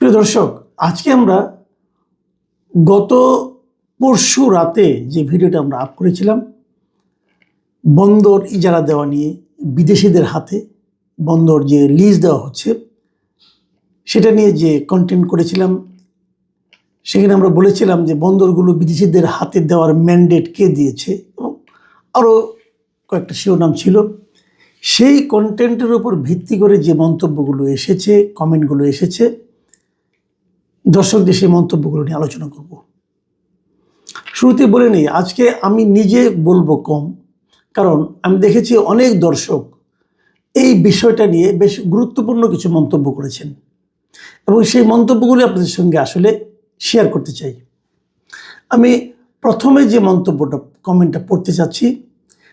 প্রিয় দর্শক, আজকে আমরা গত পরশু রাতে যে ভিডিওটা আমরা আপ করেছিলাম, বন্দর ইজারা দেওয়া নিয়ে বিদেশিদের হাতে বন্দর যে লিজ দেওয়া হচ্ছে, সেটা নিয়ে যে কন্টেন্ট করেছিলাম, সেখানে আমরা বলেছিলাম যে বন্দরগুলো বিদেশিদের হাতে দেওয়ার ম্যান্ডেট কে দিয়েছে এবং আরও কয়েকটা শিরোনাম ছিল। সেই কন্টেন্টের উপর ভিত্তি করে যে মন্তব্যগুলো এসেছে কমেন্টগুলো এসেছে দর্শকদের সেই মন্তব্যগুলো নিয়ে আলোচনা করব। শুরুতে বলে নিই, আজকে আমি নিজে বলব কম, কারণ আমি দেখেছি অনেক দর্শক এই বিষয়টা নিয়ে বেশ গুরুত্বপূর্ণ কিছু মন্তব্য করেছেন এবং সেই মন্তব্যগুলি আপনাদের সঙ্গে আসলে শেয়ার করতে চাই। আমি প্রথমে যে মন্তব্যটা কমেন্টটা পড়তে চাচ্ছি,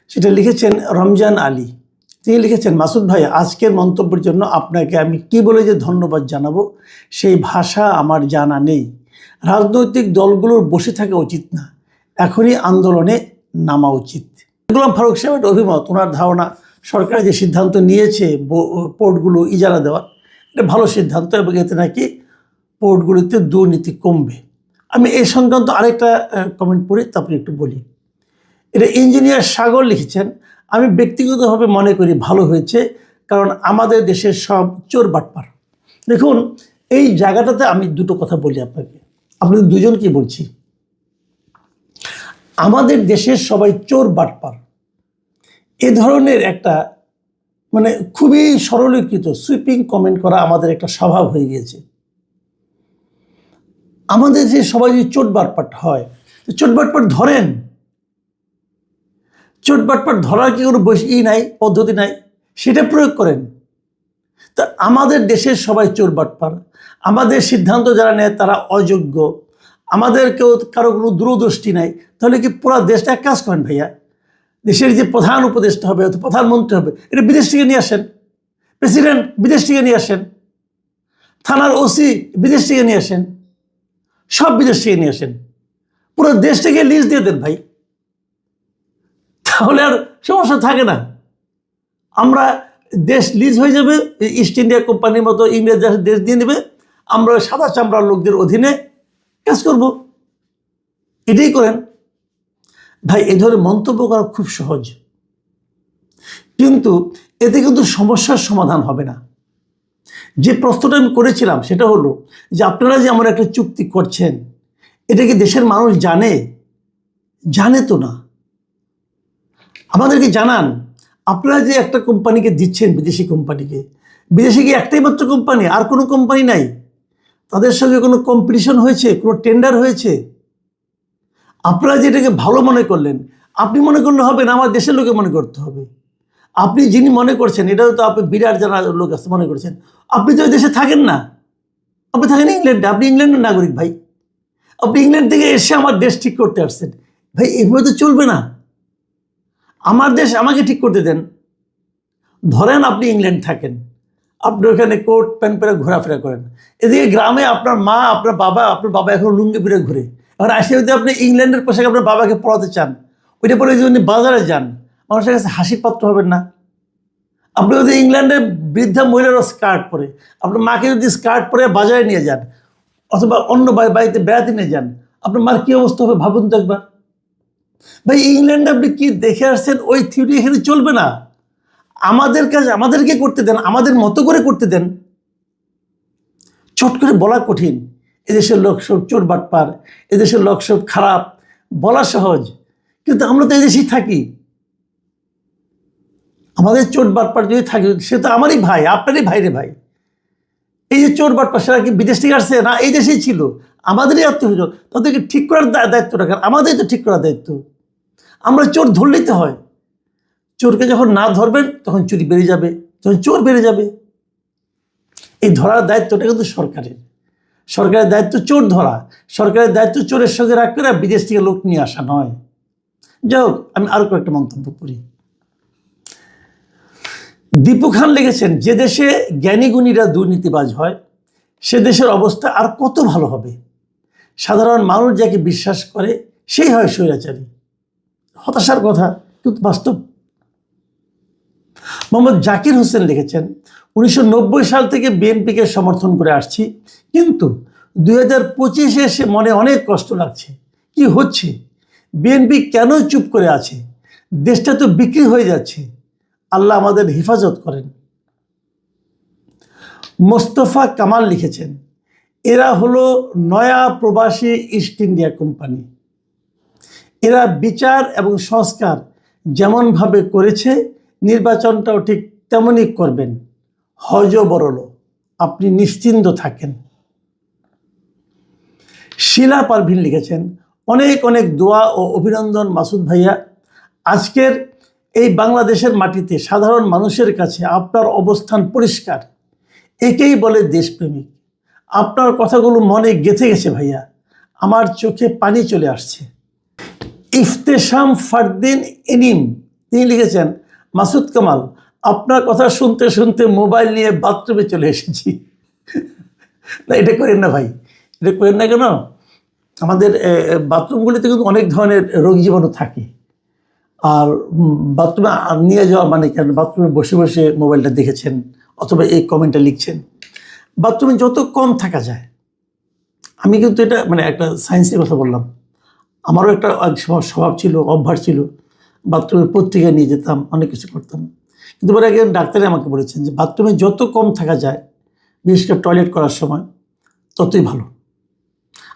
সেটা লিখেছেন রমজান আলী। তিনি লিখেছেন, মাসুদ ভাই, আজকের মন্তব্যের জন্য আপনাকে আমি কি বলে যে ধন্যবাদ জানাব? সেই ভাষা আমার জানা নেই। রাজনৈতিক দলগুলোর বসে থাকা উচিত না। এখনই আন্দোলনে নামা উচিত। গোলাম ফারুক সাহেবের অভিমত, ওনার ধারণা, সরকার যে সিদ্ধান্ত নিয়েছে পোর্টগুলো ইজারা দেওয়ার, এটা ভালো সিদ্ধান্ত এবং এতে নাকি পোর্টগুলিতে দুর্নীতি কমবে। আমি এই সংক্রান্ত আরেকটা কমেন্ট পড়ি, তারপরে একটু বলি। এটা ইঞ্জিনিয়ার সাগর লিখেছেন আমি ব্যক্তিগতভাবে মনে করি ভালো হয়েছে, কারণ আমাদের দেশের সব চোর বাটপার। দেখুন, এই জায়গাটাতে আমি দুটো কথা বলি আপনাকে। আপনাদের দুজনকে বলছি। আমাদের দেশের সবাই চোর বাটপার। এ ধরনের একটা মানে খুবই সরলীকৃত সুইপিং কমেন্ট করা আমাদের একটা স্বভাব হয়ে গিয়েছে। আমাদের যে সবাই যদি চোট বাটপাট হয় চোট বাটপাট ধরেন চোট বাটপাট ধরার কি কোনো ই নাই, পদ্ধতি নাই? সেটা প্রয়োগ করেন। তা আমাদের দেশের সবাই চোর বাটপার আমাদের সিদ্ধান্ত যারা নেয় তারা অযোগ্য। আমাদের কেউ কারও কোনো দূরদৃষ্টি নাই। তাহলে কি পুরো দেশটা এক কাজ করেন ভাইয়া? দেশের যে প্রধান উপদেষ্টা হবে অথবা প্রধানমন্ত্রী হবে, এটা বিদেশ থেকে নিয়ে আসেন। প্রেসিডেন্ট বিদেশ থেকে নিয়ে আসেন। থানার ওসি বিদেশ থেকে নিয়ে আসেন। সব বিদেশ থেকে নিয়ে আসেন। পুরো দেশটাকে লিজ দিয়ে দেন ভাই। তাহলে আর সমস্যা থাকে না। আমরা দেশ লিজ হয়ে যাবে ইস্ট ইন্ডিয়া কোম্পানির মতো ইংরেজ দেশ- দিয়ে নেবে। আমরা সাদা চামড়ার লোকদের অধীনে কাজ করব। এটাই করেন। ভাই, এ ধরনের মন্তব্য করা খুব সহজ। কিন্তু এতে কিন্তু সমস্যার সমাধান হবে না। যে প্রশ্নটা আমি করেছিলাম, সেটা হলো যে আপনারা যে আমার একটা চুক্তি করছেন, এটা কি দেশের মানুষ জানে? জানে তো না। আমাদেরকে জানান, আপনারা যে একটা কোম্পানিকে দিচ্ছেন, বিদেশি কোম্পানিকে, বিদেশি কি একটাই মাত্র কোম্পানি, আর কোনো কোম্পানি নাই, তাদের সঙ্গে কোনো কম্পিটিশন হয়েছে, কোনো টেন্ডার হয়েছে? আপনারা যেটাকে ভালো মনে করলেন, আপনি মনে করলে হবে না, আমার দেশের লোকে মনে করতে হবে। আপনি যিনি মনে করছেন, এটাও তো আপনি বিরাট যারা লোক আছে, মনে করছেন। আপনি তো দেশে থাকেন না। আপনি থাকেন ইংল্যান্ডে, আপনি ইংল্যান্ডের নাগরিক ভাই। আপনি ইংল্যান্ড থেকে এসে আমার দেশ ঠিক করতে আসছেন। ভাই এভাবে তো চলবে না। আমার দেশ আমাকে ঠিক করতে দেন। ধরেন আপনি ইংল্যান্ড থাকেন। আপনি ওখানে কোট, প্যান্ট পরে ঘোরাফেরা করেন। এদিকে গ্রামে আপনার মা, আপনার বাবা আপনার বাবা এখন লুঙ্গি পরে ঘুরে। এবার আসে যদি আপনি ইংল্যান্ডের পোশাক আপনার বাবাকে পড়াতে চান, ওইটা পরে যদি উনি বাজারে যান, মানুষের কাছে হাসির পাত্র হবেন না। আপনি যদি ইংল্যান্ডের বৃদ্ধা মহিলারও স্কার্ট পরে, আপনার মাকে যদি স্কার্ট পরে বাজারে নিয়ে যান, অথবা অন্য বাড়িতে বেড়াতে নিয়ে যান, আপনার মার কী অবস্থা হবে ভাবুন তো একবার। ভাই ইংল্যান্ডে আপনি কি দেখে আসছেন? ওই থিওরি এখানে চলবে না। আমাদের কাজ আমাদেরকে করতে দেন, আমাদের মতো করে করতে দেন। চট করে বলা কঠিন। এদেশের লোক সব চোর বাটপার, এদেশের লোক সব খারাপ, বলা সহজ। কিন্তু আমরা তো এদেশেই থাকি। আমাদের চোট বাটপার যদি থাকে, সে তো আমারই ভাই, আপনারই ভাইরে ভাই। এই যে চোর বাটপার সেটা কি বিদেশ থেকে আসছে? না, এই দেশেই ছিল। আমাদেরই আত্মীয় তাদেরকে ঠিক করার দায়িত্ব রাখার, আমাদেরই তো ঠিক করার দায়িত্ব। আমরা চোর ধরলেই তো হয়। চোরকে যখন না ধরবেন, তখন চুরি বেড়ে যাবে, তখন চোর বেড়ে যাবে। এই ধরার দায়িত্বটা কিন্তু সরকারের। সরকারের দায়িত্ব চোর ধরা। সরকারের দায়িত্ব চোরের সঙ্গে রাখ করে বিদেশ থেকে লোক নিয়ে আসা নয়। যাই হোক, আমি আরও কয়েকটা মন্তব্য করি। দীপু খান লিখেছেন, যে দেশে জ্ঞানীগুণীরা দুর্নীতিবাজ হয়, সে দেশের অবস্থা আর কত ভালো হবে? সাধারণ মানুষ যাকে বিশ্বাস করে, সেই হয় স্বৈরাচারী। হতাশার কথা, কিন্তু বাস্তব। মোহাম্মদ জাকির হোসেন লিখেছেন, উনিশশো নব্বই সাল থেকে বিএনপিকে সমর্থন করে আসছি, কিন্তু দুই হাজার পঁচিশে এসে মনে অনেক কষ্ট লাগছে। কি হচ্ছে? বিএনপি কেন চুপ করে আছে? দেশটা তো বিক্রি হয়ে যাচ্ছে। আল্লাহ আমাদের হেফাজত করেন। মোস্তফা কামাল লিখেছেন এরা হলো নয়া প্রবাসী ইস্ট ইন্ডিয়া কোম্পানি এরা বিচার এবং সংস্কার যেমনভাবে করেছে, নির্বাচনটাও ঠিক তেমনই করবেন। হজ বরল আপনি নিশ্চিন্ত থাকেন। শিলা পারভিন লিখেছেন, অনেক অনেক দোয়া ও অভিনন্দন মাসুদ ভাইয়া। আজকের এই বাংলাদেশের মাটিতে সাধারণ মানুষের কাছে আপনার অবস্থান পরিষ্কার। একেই বলে দেশপ্রেমিক। আপনার কথাগুলো মনে গেঁথে গেছে ভাইয়া। আমার চোখে পানি চলে আসছে। ইফতেশাম ফারদিন ইনিম তিনি লিখেছেন, মাসুদ কামাল, আপনার কথা শুনতে শুনতে মোবাইল নিয়ে বাথরুমে চলে এসেছি। না, এটা করেন না ভাই। এটা করেন না কেন? আমাদের বাথরুমগুলিতে কিন্তু অনেক ধরনের রোগ জীবাণু থাকে। আর বাথরুমে নিয়ে যাওয়া মানে কেন? বাথরুমে বসে বসে মোবাইলটা দেখেছেন, অথবা এই কমেন্টটা লিখছেন। বাথরুমে যত কম থাকা যায়, আমি কিন্তু এটা মানে একটা সায়েন্সের কথা বললাম। আমারও একটা স্বভাব ছিল, অভ্যাস ছিল। বাথরুমে পত্রিকা নিয়ে যেতাম, অনেক কিছু করতাম। কিন্তু পরে একজন ডাক্তারে আমাকে বলেছেন যে, বাথরুমে যত কম থাকা যায়, বিশেষ করে টয়লেট করার সময়, ততই ভালো।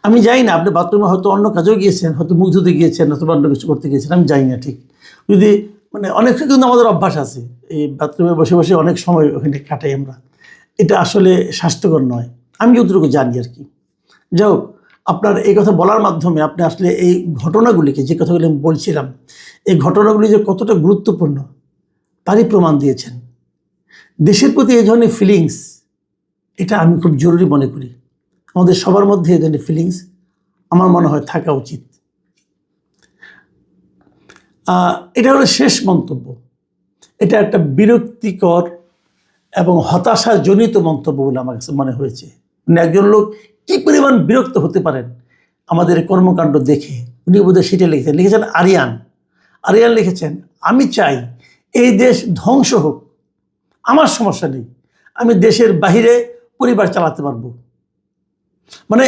আমি যাই না, আপনি বাথরুমে হয়তো অন্য কাজেও গিয়েছেন, হয়তো মুখ ধুতে গিয়েছেন অথবা অন্য কিছু করতে গিয়েছেন, আমি যাই না ঠিক। যদি মানে অনেক কিন্তু আমাদের অভ্যাস আছে, এই বাথরুমে বসে বসে অনেক সময় ওখানে কাটাই আমরা। এটা আসলে স্বাস্থ্যকর নয়। আমি যতটুকু জানি আর কি। যাই আপনার এই কথা বলার মাধ্যমে আপনি আসলে এই ঘটনাগুলিকে, যে কথাগুলি আমি বলছিলাম, এই ঘটনাগুলি যে কতটা গুরুত্বপূর্ণ, তারই প্রমাণ দিয়েছেন। দেশের প্রতি এই ধরনের ফিলিংস এটা আমি খুব জরুরি মনে করি। আমাদের সবার মধ্যে এই ধরনের ফিলিংস আমার মনে হয় থাকা উচিত। এটা হলো শেষ মন্তব্য। এটা একটা বিরক্তিকর এবং হতাশাজনিত মন্তব্য বলে আমার কাছে মনে হয়েছে। মানে একজন লোক কি পরিমাণ বিরক্ত হতে পারেন? আমাদের কর্মকাণ্ড দেখে উনি বোধহয় সেটা লিখেছেন। লিখেছেন আরিয়ান। আরিয়ান লিখেছেন, আমি চাই এই দেশ ধ্বংস হোক। আমার সমস্যা নেই। আমি দেশের বাহিরে পরিবার চালাতে পারব। মানে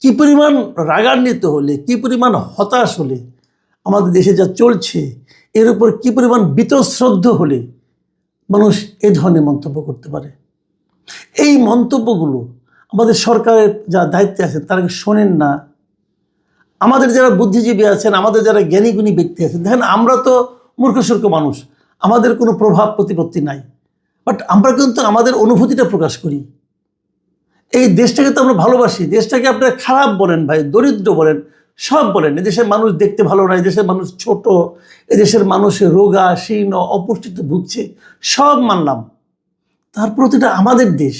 কি পরিমাণ রাগান্বিত হলে, কি পরিমাণ হতাশ হলে, আমাদের দেশে যা চলছে, এর উপর কি পরিমাণ বিতশ্রদ্ধ হলে মানুষ এই ধরনের মন্তব্য করতে পারে। এই মন্তব্যগুলো আমাদের সরকারের যা দায়িত্বে আছেন তারা শোনেন না। আমাদের যারা বুদ্ধিজীবী আছেন, আমাদের যারা জ্ঞানীগুণী ব্যক্তি আছেন, দেখেন আমরা তো মূর্খসূর্খ মানুষ, আমাদের কোনো প্রভাব প্রতিপত্তি নাই। বাট আমরা কিন্তু আমাদের অনুভূতিটা প্রকাশ করি। এই দেশটাকে তো আমরা ভালোবাসি, দেশটাকে আপনারা খারাপ বলেন ভাই, দরিদ্র বলেন সব বলেন এদেশের মানুষ দেখতে ভালো না এদেশের মানুষ ছোট এদেশের মানুষ রোগা, শীর্ণ, অপুষ্টিতে ভুগছে, সব মানলাম। তারপর তো এটা আমাদের দেশ।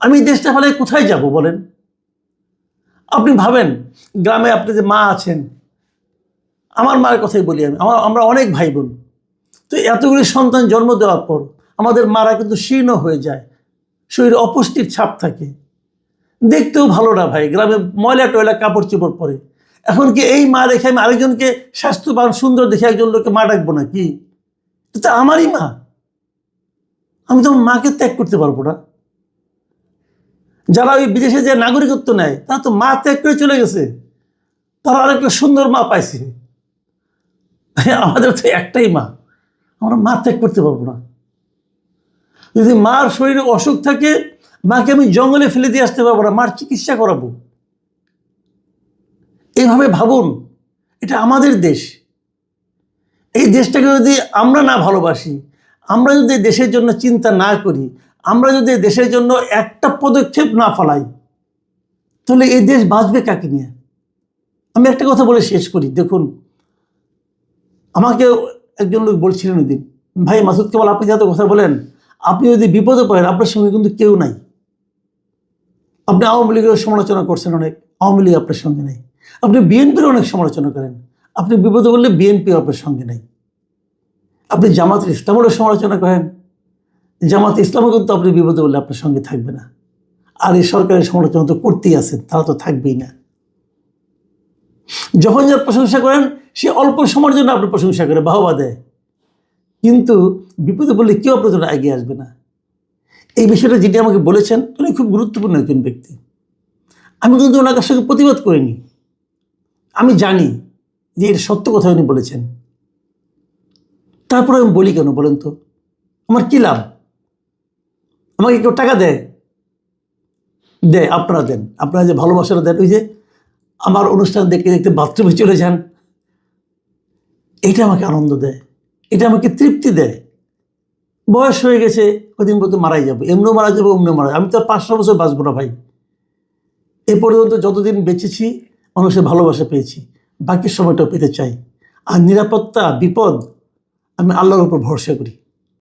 আমি দেশটা ফেলে কোথায় যাব বলেন? আপনি ভাবেন, গ্রামে আপনি যে মা আছেন, আমার মায়ের কথাই বলি আমি, আমার, আমরা অনেক ভাই বোন তো এতগুলি সন্তান জন্ম দেওয়ার পর আমাদের মারা কিন্তু শীর্ণ হয়ে যায়, শরীরে অপুষ্টির ছাপ থাকে। দেখতেও ভালো না ভাই। গ্রামে ময়লা টয়লা, কাপড় চোপড় পরে। এখন কি এই মা রেখে আমি আরেকজনকে স্বাস্থ্যবান, সুন্দর দেখে একজন লোককে মা ডাকবো না কি এটা আমারই মা। আমি তো মাকে ত্যাগ করতে পারব না। যারা ওই বিদেশে যে নাগরিকত্ব নেয়, তারা তো মা ত্যাগ করে চলে গেছে। তারা আরেকটা সুন্দর মা পাইছে। আমাদের তো একটাই মা। আমরা মা ত্যাগ করতে পারব না। যদি মার শরীরে অসুখ থাকে মাকে আমি জঙ্গলে ফেলে দিয়ে আসতে পারব না, মার চিকিৎসা করাবো। এইভাবে ভাবুন, এটা আমাদের দেশ। এই দেশটাকে যদি আমরা না ভালোবাসি, আমরা যদি দেশের জন্য চিন্তা না করি, আমরা যদি দেশের জন্য একটা পদক্ষেপ না ফলাই, তাহলে এই দেশ বাঁচবে কাকে নিয়ে? আমি একটা কথা বলে শেষ করি, দেখুন, আমাকে একজন লোক বলছিলেন ওই দিন, ভাই মাসুদ কেবল আপনি যাতে কথা বলেন, আপনি যদি বিপদে পড়েন, আপনার সঙ্গে কিন্তু কেউ নাই। আপনি আওয়ামী লীগের সমালোচনা করছেন অনেক, আওয়ামী লীগ আপনার সঙ্গে নেই। আপনি বিএনপির অনেক সমালোচনা করেন, আপনি বিপদে বললে বিএনপি আপনার সঙ্গে নেই। আপনি জামাত ইসলামেরও সমালোচনা করেন, জামাত ইসলামও কিন্তু আপনি বিপদে বললে আপনার সঙ্গে থাকবে না। আর এই সরকারের সমালোচনা তো করতেই আছেন তারা তো থাকবেই না। যখন যার প্রশংসা করেন, সে অল্প সময়ের জন্য আপনি প্রশংসা করে, বাহবা দেয়। কিন্তু বিপদে বললে কেউ আপনার জন্য এগিয়ে আসবে না। এই বিষয়টা যেটি আমাকে বলেছেন, উনি খুব গুরুত্বপূর্ণ একজন ব্যক্তি। আমি কিন্তু ওনার সঙ্গে প্রতিবাদ করিনি। আমি জানি যে এর সত্য কথা উনি বলেছেন। তারপরে আমি বলি কেন বলেন তো? আমার কী লাভ? আমাকে কেউ টাকা দেয়? দেয়, আপনারা দেন। আপনারা যে ভালোবাসাটা দেন, ওই যে আমার অনুষ্ঠান দেখতে দেখতে বাথরুমে চলে যান। এটা আমাকে আনন্দ দেয়। এটা আমাকে তৃপ্তি দেয়। বয়স হয়ে গেছে কদিন পর্যন্ত মারাই যাব। এমনিও মারা যাব, অমনিও মারা। আমি তো আর পাঁচশো বছর বাঁচবো না ভাই। এ পর্যন্ত যতদিন বেঁচেছি মানুষের ভালোবাসা পেয়েছি। বাকি সময়টাও পেতে চাই। আর নিরাপত্তা, বিপদ, আমি আল্লাহর উপর ভরসা করি।